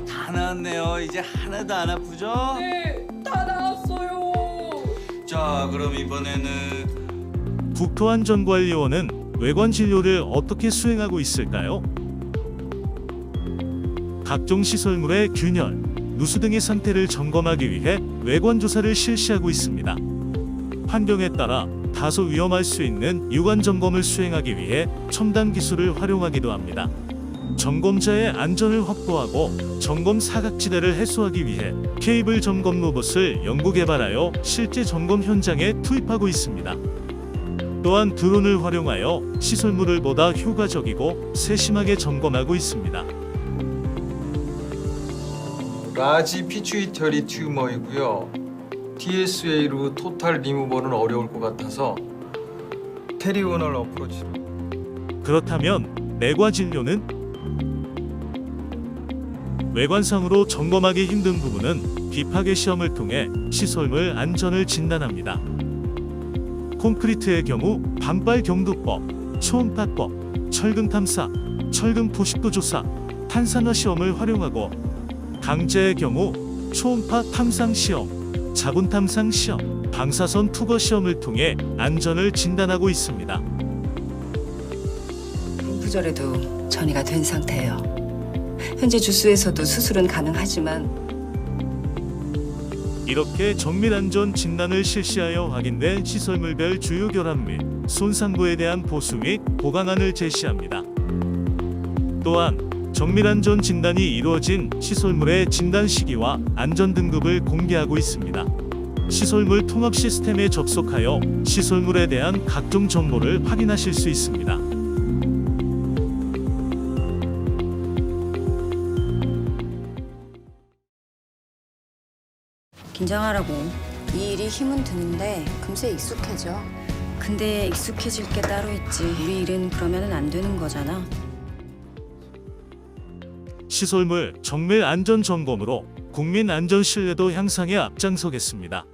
나았네요. 이제 하나도 안 아프죠? 네, 다 나왔어요. 자, 그럼 이번에는 국토안전관리원은 외관 진료를 어떻게 수행하고 있을까요? 각종 시설물의 균열, 누수 등의 상태를 점검하기 위해 외관 조사를 실시하고 있습니다. 환경에 따라 다소 위험할 수 있는 유관 점검을 수행하기 위해 첨단 기술을 활용하기도 합니다. 점검자의 안전을 확보하고 점검 사각지대를 해소하기 위해 케이블 점검 로봇을 연구 개발하여 실제 점검 현장에 투입하고 있습니다. 또한 드론을 활용하여 시설물을 보다 효과적이고 세심하게 점검하고 있습니다. 라지 피추이터리 튜머이고요. DSA로 토탈 리무버는 어려울 것 같아서 테리오널 어프로치. 그렇다면 내과 진료는 외관상으로 점검하기 힘든 부분은 비파괴 시험을 통해 시설물 안전을 진단합니다. 콘크리트의 경우 반발 경도법, 초음파법, 철근 탐사, 철근 포식도 조사, 탄산화 시험을 활용하고 강제의 경우 초음파 탐상 시험, 자분 탐상 시험, 방사선 투거 시험을 통해 안전을 진단하고 있습니다. 분부절에도 전이가 된 상태예요. 현재 주수에서도 수술은 가능하지만 이렇게 정밀 안전 진단을 실시하여 확인된 시설물별 주요 결함 및 손상부에 대한 보수 및 보강안을 제시합니다. 또한 정밀 안전 진단이 이루어진 시설물의 진단 시기와 안전 등급을 공개하고 있습니다. 시설물 통합 시스템에 접속하여 시설물에 대한 각종 정보를 확인하실 수 있습니다. 긴장하라고. 이 일이 힘은 드는데 금세 익숙해져. 근데 익숙해질 게 따로 있지. 우리 일은 그러면은 안 되는 거잖아. 시설물 정밀 안전 점검으로 국민 안전 신뢰도 향상에 앞장서겠습니다.